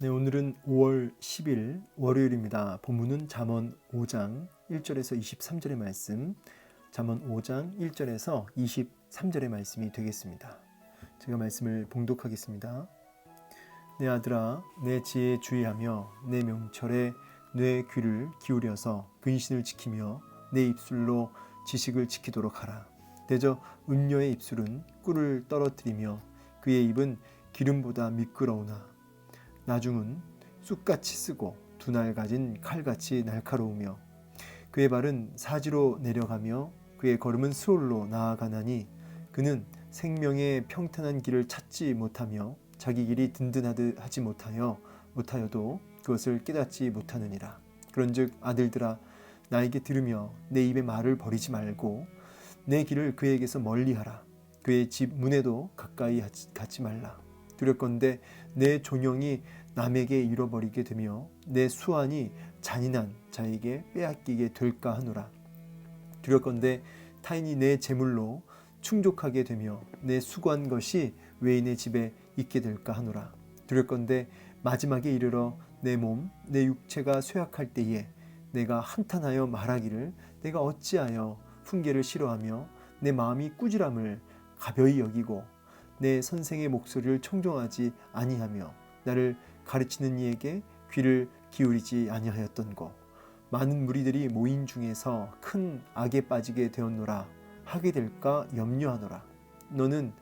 네, 오늘은 5월 10일 월요일입니다. 본문은 잠언 5장 1절에서 23절의 말씀, 잠언 5장 1절에서 23절의 말씀이 되겠습니다. 제가 말씀을 봉독하겠습니다. 내 아들아, 내 지혜에 주의하며 내 명철에 뇌 귀를 기울여서 근신을 지키며 내 입술로 지식을 지키도록 하라. 대저 음녀의 입술은 꿀을 떨어뜨리며 그의 입은 기름보다 미끄러우나 나중은 쑥같이 쓰고 두날 가진 칼같이 날카로우며 그의 발은 사지로 내려가며 그의 걸음은 수월로 나아가나니 그는 생명의 평탄한 길을 찾지 못하며 자기 길이 든든하듯 하지 못하여 못하여도 그것을 깨닫지 못하느니라. 그런즉 아들들아 나에게 들으며 내 입의 말을 버리지 말고 내 길을 그에게서 멀리하라. 그의 집 문에도 가까이 가지 말라. 두렵건대 내 존영이 남에게 잃어버리게 되며 내 수완이 잔인한 자에게 빼앗기게 될까 하노라. 두렵건대 타인이 내 재물로 충족하게 되며 내 수고한 것이 외인의 집에 있게 될까 하노라. 두렵건대 마지막에 이르러 내 몸, 내 육체가 쇠약할 때에 내가 한탄하여 말하기를 내가 어찌하여 훈계를 싫어하며 내 마음이 꾸지람을 가벼이 여기고 내 선생의 목소리를 청종하지 아니하며 나를 가르치는 이에게 귀를 기울이지 아니하였던고 많은 무리들이 모인 중에서 큰 악에 빠지게 되었노라. 하게 될까 염려하노라. 너는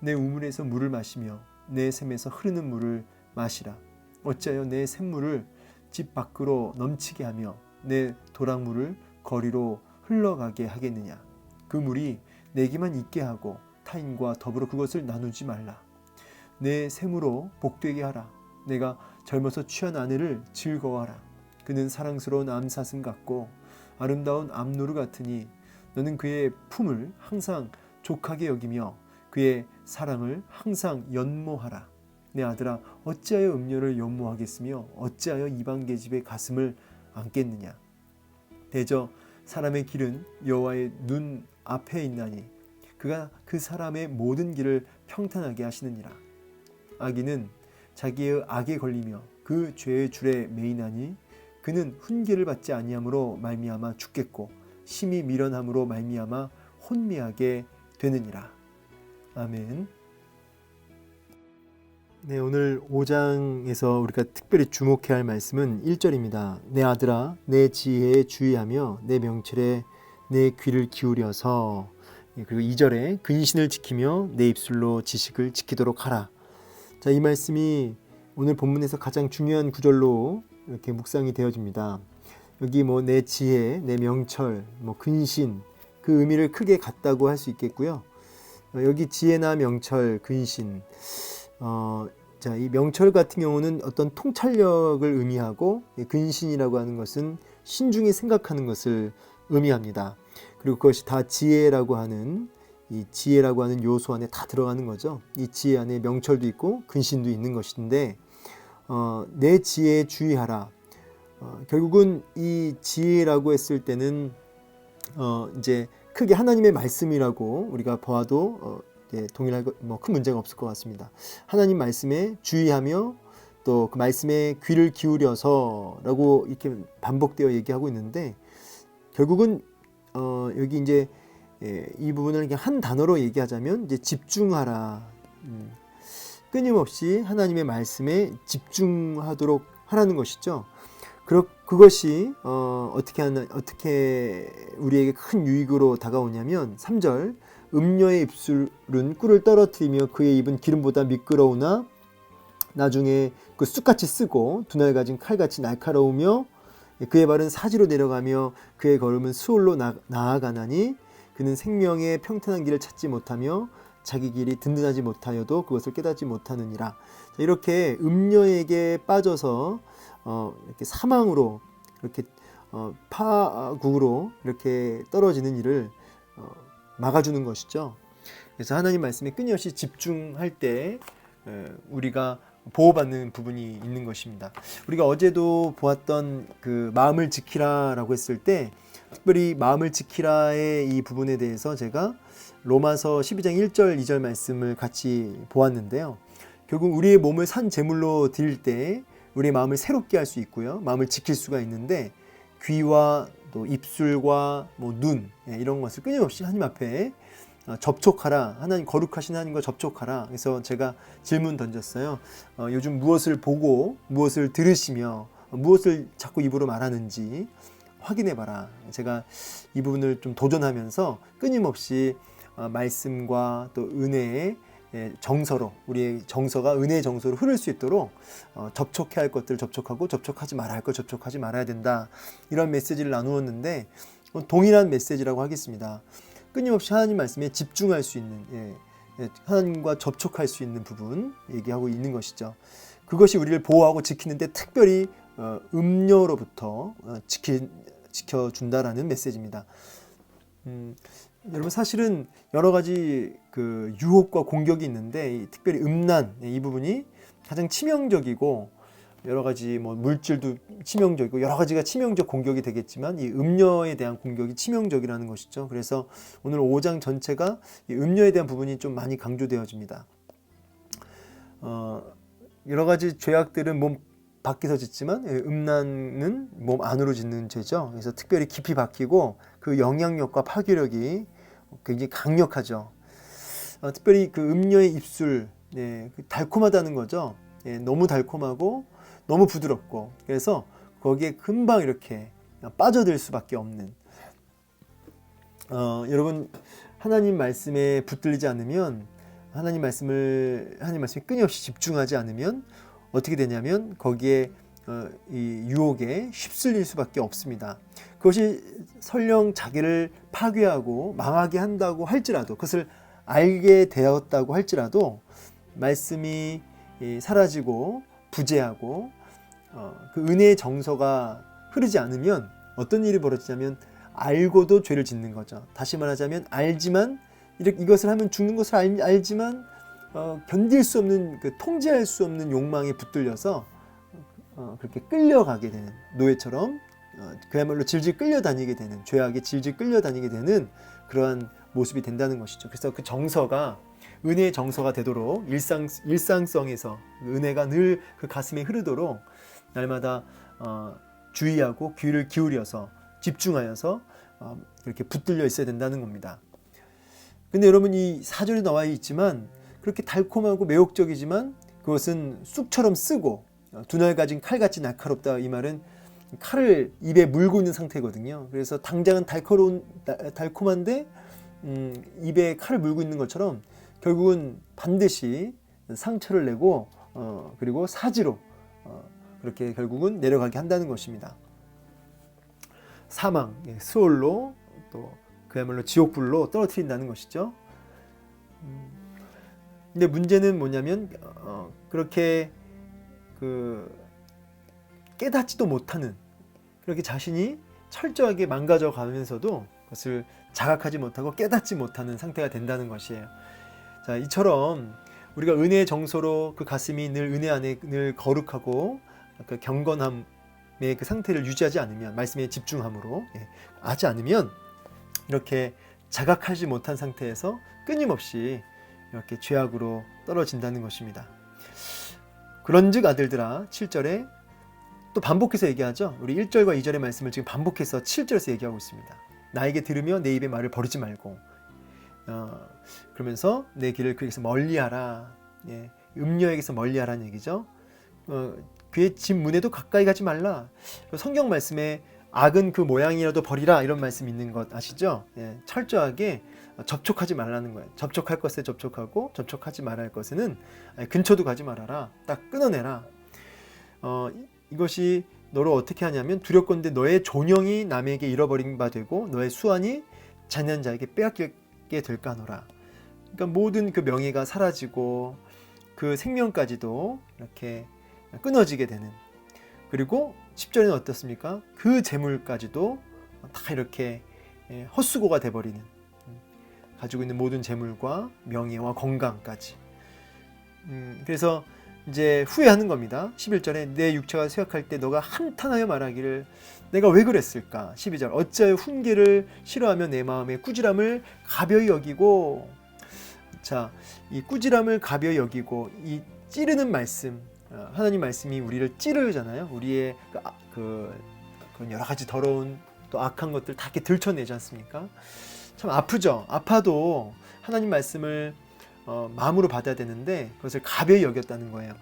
내 우물에서 물을 마시며 내 샘에서 흐르는 물을 마시라. 어찌하여 내 샘물을 집 밖으로 넘치게 하며 내 도랑물을 거리로 흘러가게 하겠느냐? 그 물이 내게만 있게 하고 타인과 더불어 그것을 나누지 말라. 내 샘으로 복되게 하라 내가 젊어서 취한 아내를 즐거워하라. 그는 사랑스러운 암사슴 같고 아름다운 암노루 같으니 너는 그의 품을 항상 족하게 여기며 그의 사랑을 항상 연모하라. 내 아들아 어찌하여 음료를 연모하겠으며 어찌하여 이방 계집의 가슴을 안겠느냐. 대저 사람의 길은 여호와의 눈 앞에 있나니 그가 그 사람의 모든 길을 평탄하게 하시느니라. 아기는 자기의 악에 걸리며 그 죄의 줄에 매이나니 그는 훈계를 받지 아니함으로 말미암아 죽겠고 심히 미련함으로 말미암아 혼미하게 되느니라. 아멘. 네, 오늘 5장에서 우리가 특별히 주목해야 할 말씀은 1절입니다. 내 아들아, 내 지혜에 주의하며 내 명철에 내 귀를 기울여서 예, 그리고 2절에 근신을 지키며 내 입술로 지식을 지키도록 하라. 자, 이 말씀이 오늘 본문에서 가장 중요한 구절로 이렇게 묵상이 되어집니다. 여기 뭐 내 지혜, 내 명철, 뭐 근신 그 의미를 크게 갖다고 할 수 있겠고요. 어, 여기 지혜나 명철, 근신, 어, 자, 이 명철 같은 경우는 어떤 통찰력을 의미하고 근신이라고 하는 것은 신중히 생각하는 것을 의미합니다. 그리고 그것이 다 지혜라고 하는 이 지혜라고 하는 요소 안에 다 들어가는 거죠. 이 지혜 안에 명철도 있고 근신도 있는 것인데 어, 내 지혜에 주의하라. 어, 결국은 이 지혜라고 했을 때는 어, 이제 크게 하나님의 말씀이라고 우리가 보아도 어, 예, 동일할 뭐큰 문제가 없을 것 같습니다. 하나님 말씀에 주의하며 또 그 말씀에 귀를 기울여서라고 이렇게 반복되어 얘기하고 있는데 결국은 어, 여기 이제 예, 이 부분을 그냥 한 단어로 얘기하자면 이제 집중하라. 음, 끊임없이 하나님의 말씀에 집중하도록 하라는 것이죠. 그러, 그것이 어, 어떻게 하나 어떻게 우리에게 큰 유익으로 다가오냐면 3절 음녀의 입술은 꿀을 떨어뜨리며 그의 입은 기름보다 미끄러우나 나중에 그 쑥같이 쓰고 두날 가진 칼같이 날카로우며 그의 발은 사지로 내려가며 그의 걸음은 수월로 나, 나아가나니 그는 생명의 평탄한 길을 찾지 못하며 자기 길이 든든하지 못하여도 그것을 깨닫지 못하느니라. 이렇게 음녀에게 빠져서 어, 이렇게 사망으로 이렇게 어, 파국으로 이렇게 떨어지는 일을 어, 막아주는 것이죠. 그래서 하나님 말씀에 끊임없이 집중할 때 에, 우리가 보호받는 부분이 있는 것입니다. 우리가 어제도 보았던 그 마음을 지키라라고 했을 때 특별히 마음을 지키라의 이 부분에 대해서 제가 로마서 12장 1절 2절 말씀을 같이 보았는데요. 결국 우리의 몸을 산 제물로 드릴 때 우리의 마음을 새롭게 할 수 있고요. 마음을 지킬 수가 있는데 귀와 또 입술과 뭐 눈 이런 것을 끊임없이 하나님 앞에 어, 접촉하라. 하나님 거룩하신 하나님과 접촉하라. 그래서 제가 질문 던졌어요. 어, 요즘 무엇을 보고 무엇을 들으시며 무엇을 자꾸 입으로 말하는지 확인해 봐라. 제가 이 부분을 좀 도전하면서 끊임없이 어, 말씀과 또 은혜의 예, 정서로 우리의 정서가 은혜의 정서로 흐를 수 있도록 어, 접촉해야 할 것들을 접촉하고 접촉하지 말아야 할 것 접촉하지 말아야 된다 이런 메시지를 나누었는데 어, 동일한 메시지라고 하겠습니다. 끊임없이 하나님 말씀에 집중할 수 있는 예, 예, 하나님과 접촉할 수 있는 부분 얘기하고 있는 것이죠. 그것이 우리를 보호하고 지키는데 특별히 어, 음료로부터 어, 지키, 지켜준다라는 메시지입니다. 음, 여러분 사실은 여러 가지 그 유혹과 공격이 있는데 이 특별히 음란 이 부분이 가장 치명적이고 여러 가지 뭐 물질도 치명적이고 여러 가지가 치명적 공격이 되겠지만 이 음료에 대한 공격이 치명적이라는 것이죠. 그래서 오늘 5장 전체가 이 음료에 대한 부분이 좀 많이 강조되어집니다. 어, 여러 가지 죄악들은 몸 밖에서 짓지만 예, 음란은 몸 안으로 짓는 죄죠. 그래서 특별히 깊이 박히고 그 영향력과 파괴력이 굉장히 강력하죠. 어, 특별히 그 음료의 입술, 예, 그 달콤하다는 거죠. 예, 너무 달콤하고 너무 부드럽고 그래서 거기에 금방 이렇게 빠져들 수밖에 없는. 어, 여러분 하나님 말씀에 붙들리지 않으면 하나님 말씀을 하나님 말씀에 끊임없이 집중하지 않으면 어떻게 되냐면 거기에 어, 이 유혹에 휩쓸릴 수밖에 없습니다. 그것이 설령 자기를 파괴하고 망하게 한다고 할지라도 그것을 알게 되었다고 할지라도 말씀이 사라지고 부재하고 어, 그 은혜의 정서가 흐르지 않으면 어떤 일이 벌어지냐면 알고도 죄를 짓는 거죠. 다시 말하자면 알지만 이것을 하면 죽는 것을 알, 알지만 어, 견딜 수 없는 그 통제할 수 없는 욕망에 붙들려서 어, 그렇게 끌려가게 되는 노예처럼 어, 그야말로 질질 끌려다니게 되는 죄악에 질질 끌려다니게 되는 그러한 모습이 된다는 것이죠. 그래서 그 정서가 은혜의 정서가 되도록 일상 일상성에서 은혜가 늘 그 가슴에 흐르도록 날마다 어, 주의하고 귀를 기울여서 집중하여서 어, 이렇게 붙들려 있어야 된다는 겁니다. 근데 여러분 이 사절에 나와 있지만 그렇게 달콤하고 매혹적이지만 그것은 쑥처럼 쓰고 어, 두날 가진 칼같이 날카롭다 이 말은 칼을 입에 물고 있는 상태거든요. 그래서 당장은 달콤한 달콤한데 음, 입에 칼을 물고 있는 것처럼 결국은 반드시 상처를 내고 어, 그리고 사지로 어, 그렇게 결국은 내려가게 한다는 것입니다. 사망, 예, 스올로 또 그야말로 지옥불로 떨어뜨린다는 것이죠. 음, 근데 문제는 뭐냐면 어, 그렇게 그 깨닫지도 못하는 그렇게 자신이 철저하게 망가져 가면서도 그것을 자각하지 못하고 깨닫지 못하는 상태가 된다는 것이에요. 자, 이처럼 우리가 은혜의 정서로 그 가슴이 늘 은혜 안에 늘 거룩하고 그 경건함의 그 상태를 유지하지 않으면 말씀에 집중함으로 예, 하지 않으면 이렇게 자각하지 못한 상태에서 끊임없이 이렇게 죄악으로 떨어진다는 것입니다. 그런즉 아들들아 7절에 또 반복해서 얘기하죠. 우리 1절과 2절의 말씀을 지금 반복해서 7절에서 얘기하고 있습니다. 나에게 들으며 내 입의 말을 버리지 말고 어, 그러면서 내 길을 그에게서 멀리하라. 예, 음녀에게서 멀리하라는 얘기죠. 어, 그의 집 문에도 가까이 가지 말라. 성경 말씀에 악은 그 모양이라도 버리라 이런 말씀 있는 것 아시죠? 예, 철저하게 접촉하지 말라는 거예요. 접촉할 것에 접촉하고 접촉하지 말할 것에는 근처도 가지 말아라. 딱 끊어내라. 어, 이것이 너를 어떻게 하냐면 두렵건대 너의 존영이 남에게 잃어버린 바 되고 너의 수완이 잔인한 자에게 빼앗기게 될까 하노라. 그러니까 모든 그 명예가 사라지고 그 생명까지도 이렇게 끊어지게 되는 그리고 10절에는 어떻습니까? 그 재물까지도 다 이렇게 예, 헛수고가 돼버리는 가지고 있는 모든 재물과 명예와 건강까지. 음, 그래서 이제 후회하는 겁니다. 11절에 내 육체가 쇠약할 때 너가 한탄하여 말하기를 내가 왜 그랬을까? 12절 어찌하여 훈계를 싫어하며 내 마음의 꾸지람을 가벼이 여기고 자, 이 꾸지람을 가벼이 여기고 이 찌르는 말씀 어, 하나님 말씀이 우리를 찌르잖아요. 우리의 그, 아- 그 여러 가지 더러운 또 악한 것들 다 이렇게 들춰내지 않습니까? 참 아프죠. 아파도 하나님 말씀을 어, 마음으로 받아야 되는데 그것을 가벼이 여겼다는 거예요.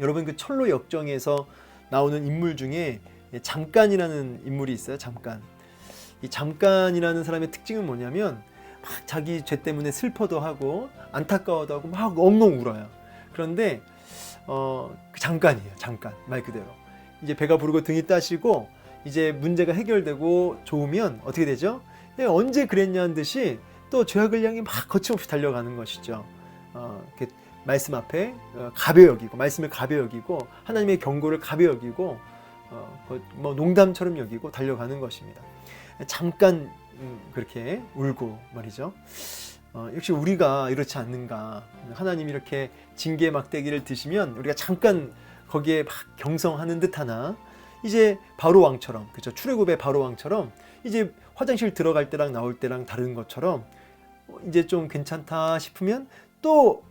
여러분 그 철로 역정에서 나오는 인물 중에 잠깐이라는 인물이 있어요. 잠깐. 이 잠깐이라는 사람의 특징은 뭐냐면 막 자기 죄 때문에 슬퍼도 하고 안타까워도 하고 막 엉엉 울어요. 그런데 어, 그 잠깐이에요. 잠깐 말 그대로. 이제 배가 부르고 등이 따시고 이제 문제가 해결되고 좋으면 어떻게 되죠? 예, 언제 그랬냐는 듯이 또 죄악을 향해 막 거침없이 달려가는 것이죠. 어, 말씀 앞에 어, 가벼 여기고 말씀을 가벼 여기고 하나님의 경고를 가벼 여기고 어, 그뭐 농담처럼 여기고 달려가는 것입니다. 잠깐 음, 그렇게 울고 말이죠. 어, 역시 우리가 이렇지 않는가. 하나님이 이렇게 징계 막대기를 드시면 우리가 잠깐 거기에 막 경성하는 듯하나 이제 바로 왕처럼 그죠 출애굽의 바로 왕처럼 이제 화장실 들어갈 때랑 나올 때랑 다른 것처럼 어, 이제 좀 괜찮다 싶으면 또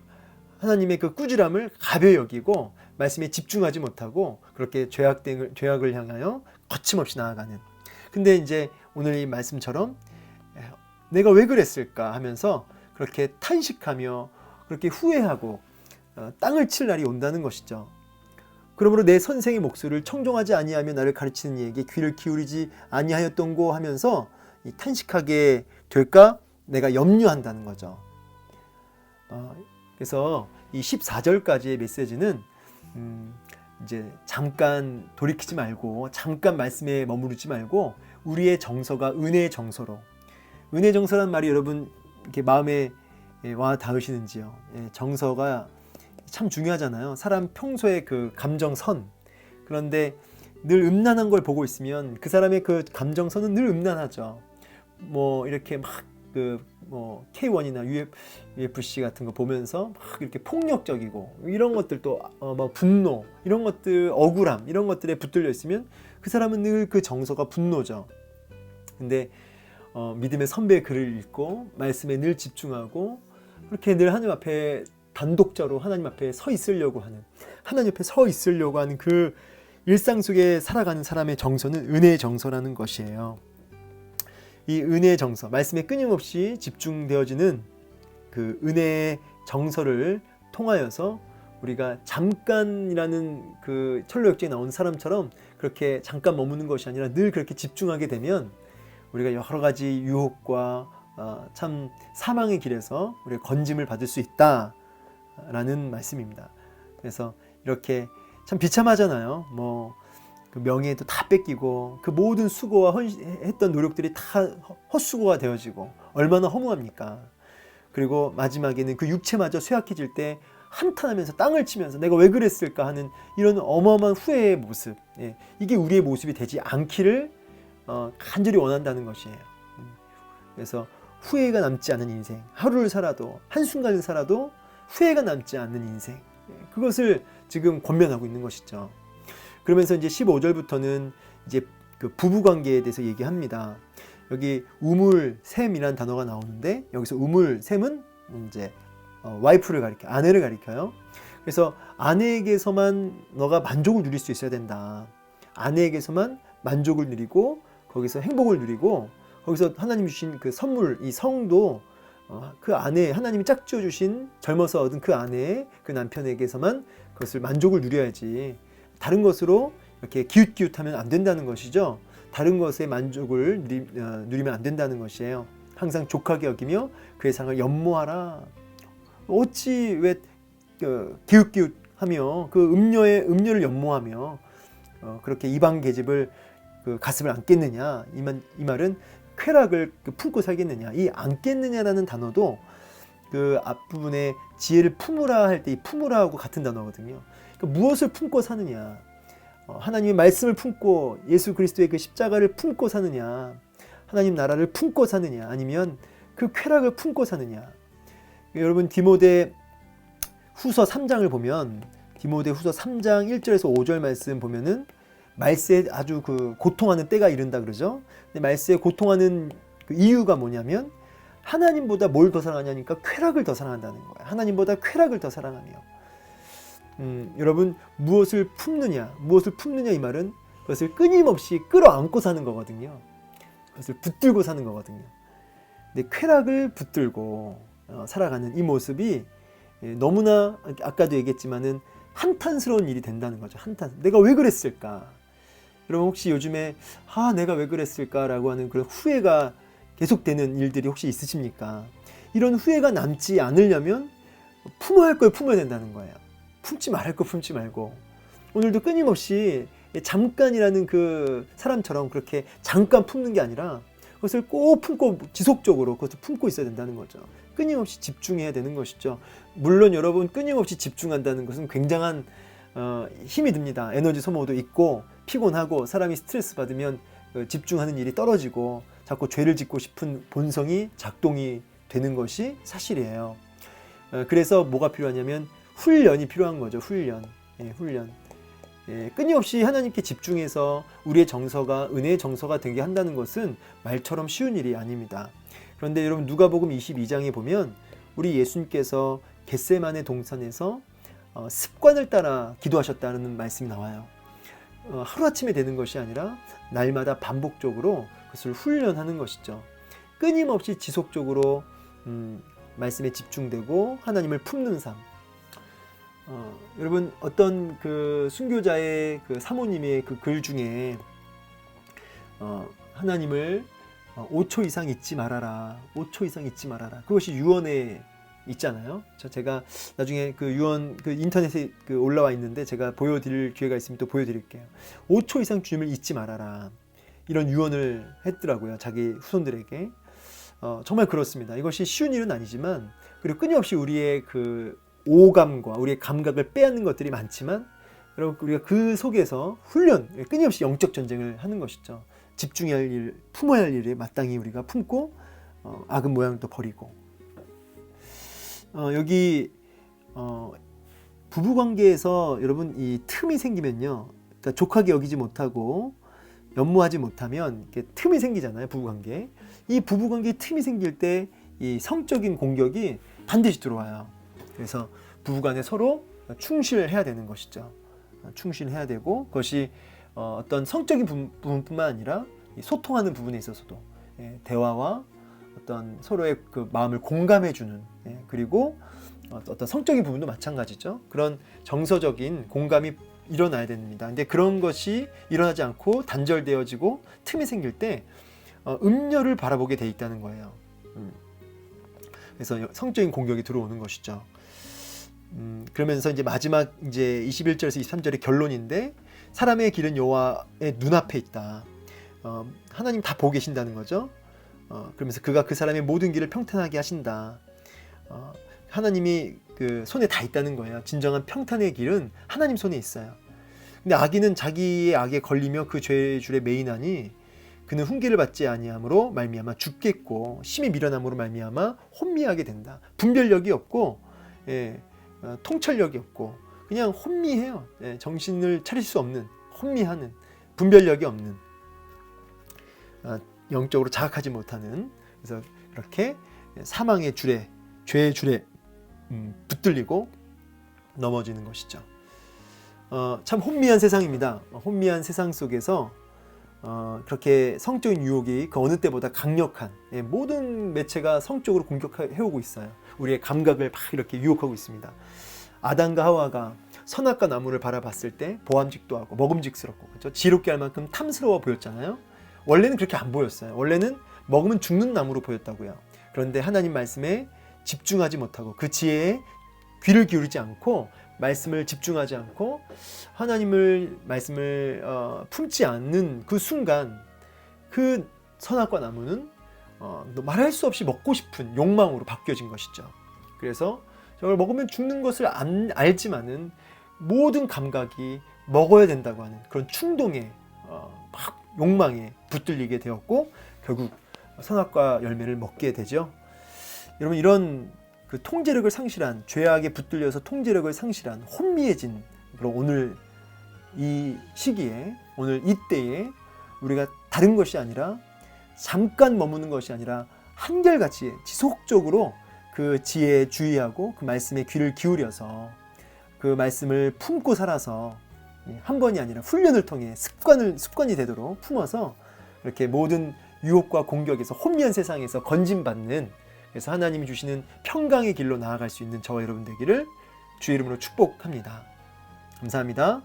하나님의 그 꾸지람을 가벼이 여기고 말씀에 집중하지 못하고 그렇게 죄악 을 죄악을 향하여 거침없이 나아가는. 근데 이제 오늘 이 말씀처럼 에, 내가 왜 그랬을까 하면서 그렇게 탄식하며 그렇게 후회하고 어, 땅을 칠 날이 온다는 것이죠. 그러므로 내 선생의 목소리를 청종하지 아니하며 나를 가르치는 이에게 귀를 기울이지 아니하였던고 하면서 이 탄식하게 될까 내가 염려한다는 거죠. 어, 그래서 이 14절까지의 메시지는 음, 이제 잠깐 돌이키지 말고 잠깐 말씀에 머무르지 말고 우리의 정서가 은혜의 정서로 은혜 정서란 말이 여러분 이렇게 마음에 예, 와 닿으시는지요? 예, 정서가 참 중요하잖아요. 사람 평소에 그 감정선 그런데 늘 음란한 걸 보고 있으면 그 사람의 그 감정선은 늘 음란하죠. 뭐 이렇게 막그뭐 K1이나 UF, UFC 같은 거 보면서 막 이렇게 폭력적이고 이런 것들도 어, 뭐 분노 이런 것들 억울함 이런 것들에 붙들려 있으면 그 사람은 늘 그 정서가 분노죠. 근데 어, 믿음의 선배의 글을 읽고 말씀에 늘 집중하고 그렇게 늘 하나님 앞에 단독자로 하나님 앞에 서 있으려고 하는 하나님 앞에 서 있으려고 하는 그 일상 속에 살아가는 사람의 정서는 은혜의 정서라는 것이에요. 이 은혜의 정서, 말씀에 끊임없이 집중되어지는 그 은혜의 정서를 통하여서 우리가 잠깐이라는 그 철로 역정에 나온 사람처럼 그렇게 잠깐 머무는 것이 아니라 늘 그렇게 집중하게 되면 우리가 여러 가지 유혹과 어, 참 사망의 길에서 우리가 건짐을 받을 수 있다라는 말씀입니다. 그래서 이렇게 참 비참하잖아요. 뭐 그 명예도 다 뺏기고 그 모든 수고와 헌, 했던 노력들이 다 헛수고가 되어지고 얼마나 허무합니까? 그리고 마지막에는 그 육체마저 쇠약해질 때 한탄하면서 땅을 치면서 내가 왜 그랬을까 하는 이런 어마어마한 후회의 모습 예, 이게 우리의 모습이 되지 않기를 어, 간절히 원한다는 것이에요. 음, 그래서 후회가 남지 않은 인생 하루를 살아도 한순간을 살아도 후회가 남지 않는 인생 예, 그것을 지금 권면하고 있는 것이죠. 그러면서 이제 15절부터는 이제 그 부부 관계에 대해서 얘기합니다. 여기 우물샘이라는 단어가 나오는데 여기서 우물샘은 이제 어, 와이프를 가리켜 아내를 가리켜요. 그래서 아내에게서만 너가 만족을 누릴 수 있어야 된다. 아내에게서만 만족을 누리고 거기서 행복을 누리고 거기서 하나님 주신 그 선물 이 성도 어, 그 아내 하나님이 짝지어 주신 젊어서 얻은 그 아내 그 남편에게서만 그것을 만족을 누려야지 다른 것으로 이렇게 기웃기웃하면 안 된다는 것이죠. 다른 것에 만족을 누리, 어, 누리면 안 된다는 것이에요. 항상 족하게 여기며 그의 상을 연모하라. 어찌 왜 어, 기웃기웃하며 그 음료의 음료를 연모하며 어, 그렇게 이방 계집을 그 가슴을 안겠느냐 이, 말, 이 말은 쾌락을 그 품고 살겠느냐 이 안겠느냐라는 단어도 그 앞부분에 지혜를 품으라 할 때 이 품으라하고 같은 단어거든요. 그 무엇을 품고 사느냐? 어, 하나님의 말씀을 품고 예수 그리스도의 그 십자가를 품고 사느냐? 하나님 나라를 품고 사느냐? 아니면 그 쾌락을 품고 사느냐? 여러분 디모데 후서 3장을 보면 디모데 후서 3장 1절에서 5절 말씀 보면은 말세에 아주 그 고통하는 때가 이른다 그러죠. 근데 말세에 고통하는 그 이유가 뭐냐면 하나님보다 뭘 더 사랑하냐니까 쾌락을 더 사랑한다는 거예요. 하나님보다 쾌락을 더 사랑하며 음, 여러분 무엇을 품느냐, 무엇을 품느냐 이 말은 그것을 끊임없이 끌어안고 사는 거거든요. 그것을 붙들고 사는 거거든요. 근데 쾌락을 붙들고 어, 살아가는 이 모습이 예, 너무나 아까도 얘기했지만은 한탄스러운 일이 된다는 거죠. 한탄. 내가 왜 그랬을까? 여러분 혹시 요즘에 아 내가 왜 그랬을까라고 하는 그런 후회가 계속되는 일들이 혹시 있으십니까? 이런 후회가 남지 않으려면 품어야 할 걸 품어야 된다는 거예요. 품지 말할 거 품지 말고 오늘도 끊임없이 잠깐이라는 그 사람처럼 그렇게 잠깐 품는 게 아니라 그것을 꼭 품고 지속적으로 그것을 품고 있어야 된다는 거죠. 끊임없이 집중해야 되는 것이죠. 물론 여러분 끊임없이 집중한다는 것은 굉장한 어, 힘이 듭니다. 에너지 소모도 있고 피곤하고 사람이 스트레스 받으면 그 집중하는 일이 떨어지고 자꾸 죄를 짓고 싶은 본성이 작동이 되는 것이 사실이에요. 어, 그래서 뭐가 필요하냐면 훈련이 필요한 거죠. 훈련. 예, 훈련. 예, 끊임없이 하나님께 집중해서 우리의 정서가 은혜의 정서가 되게 한다는 것은 말처럼 쉬운 일이 아닙니다. 그런데 여러분 누가복음 22장에 보면 우리 예수님께서 겟세만의 동산에서 어, 습관을 따라 기도하셨다는 말씀이 나와요. 어, 하루아침에 되는 것이 아니라 날마다 반복적으로 그것을 훈련하는 것이죠. 끊임없이 지속적으로 음, 말씀에 집중되고 하나님을 품는 삶. 어, 여러분 어떤 그 순교자의 그 사모님의 그 글 중에 어, 하나님을 어, 5초 이상 잊지 말아라. 5초 이상 잊지 말아라. 그것이 유언에 있잖아요. 저 제가 나중에 그 유언 그 인터넷에 그 올라와 있는데 제가 보여드릴 기회가 있으면 또 보여드릴게요. 5초 이상 주님을 잊지 말아라. 이런 유언을 했더라고요. 자기 후손들에게. 어, 정말 그렇습니다. 이것이 쉬운 일은 아니지만 그리고 끊임없이 우리의 그 오감과 우리의 감각을 빼앗는 것들이 많지만 여러분 우리가 그 속에서 훈련 끊임없이 영적 전쟁을 하는 것이죠. 집중해야 할 일, 품어야 할 일에 마땅히 우리가 품고 어, 악은 모양을 또 버리고 어, 여기 어, 부부 관계에서 여러분 이 틈이 생기면요, 그러니까 족하게 여기지 못하고 연모하지 못하면 이렇게 틈이 생기잖아요 부부 관계. 이 부부 관계 틈이 생길 때 이 성적인 공격이 반드시 들어와요. 그래서 부부간에 서로 충실해야 되는 것이죠. 충실해야 되고 그것이 어, 어떤 성적인 부분뿐만 아니라 소통하는 부분에 있어서도 예, 대화와 어떤 서로의 그 마음을 공감해주는 예, 그리고 어떤 성적인 부분도 마찬가지죠. 그런 정서적인 공감이 일어나야 됩니다. 근데 그런 것이 일어나지 않고 단절되어지고 틈이 생길 때 어, 음녀를 바라보게 돼 있다는 거예요. 음. 그래서 성적인 공격이 들어오는 것이죠. 음, 그러면서 이제 마지막 이제 21절에서 23절의 결론인데 사람의 길은 여호와의 눈앞에 있다. 어, 하나님 다 보고 계신다는 거죠. 어, 그러면서 그가 그 사람의 모든 길을 평탄하게 하신다. 어, 하나님이 그 손에 다 있다는 거예요. 진정한 평탄의 길은 하나님 손에 있어요. 근데 악인은 자기의 악에 걸리며 그 죄의 줄에 매인하니 그는 훈계를 받지 아니함으로 말미암아 죽겠고 심히 미련함으로 말미암아 혼미하게 된다. 분별력이 없고 예, 어, 통찰력이 없고 그냥 혼미해요. 예, 정신을 차릴 수 없는 혼미하는 분별력이 없는 어, 영적으로 자각하지 못하는 그래서 이렇게 사망의 줄에 죄의 줄에 음, 붙들리고 넘어지는 것이죠. 어, 참 혼미한 세상입니다. 혼미한 세상 속에서 어, 그렇게 성적인 유혹이 그 어느 때보다 강력한 예, 모든 매체가 성적으로 공격해오고 있어요. 우리의 감각을 막 이렇게 유혹하고 있습니다. 아담과 하와가 선악과 나무를 바라봤을 때 보암직도 하고 먹음직스럽고 그렇죠? 지롭게 할 만큼 탐스러워 보였잖아요. 원래는 그렇게 안 보였어요. 원래는 먹으면 죽는 나무로 보였다고요. 그런데 하나님 말씀에 집중하지 못하고 그 지혜에 귀를 기울이지 않고 말씀을 집중하지 않고 하나님을 말씀을 어, 품지 않는 그 순간 그 선악과 나무는 어, 말할 수 없이 먹고 싶은 욕망으로 바뀌어진 것이죠. 그래서 저걸 먹으면 죽는 것을 안, 알지만은 모든 감각이 먹어야 된다고 하는 그런 충동에 어, 막 욕망에 붙들리게 되었고 결국 선악과 열매를 먹게 되죠. 여러분 이런 그 통제력을 상실한 죄악에 붙들려서 통제력을 상실한 혼미해진 그런 오늘 이 시기에 오늘 이때에 우리가 다른 것이 아니라 잠깐 머무는 것이 아니라 한결같이 지속적으로 그 지혜에 주의하고 그 말씀에 귀를 기울여서 그 말씀을 품고 살아서 한 번이 아니라 훈련을 통해 습관을 습관이 되도록 품어서 이렇게 모든 유혹과 공격에서 혼미한 세상에서 건진받는 그래서 하나님이 주시는 평강의 길로 나아갈 수 있는 저와 여러분 되기를 주의 이름으로 축복합니다. 감사합니다.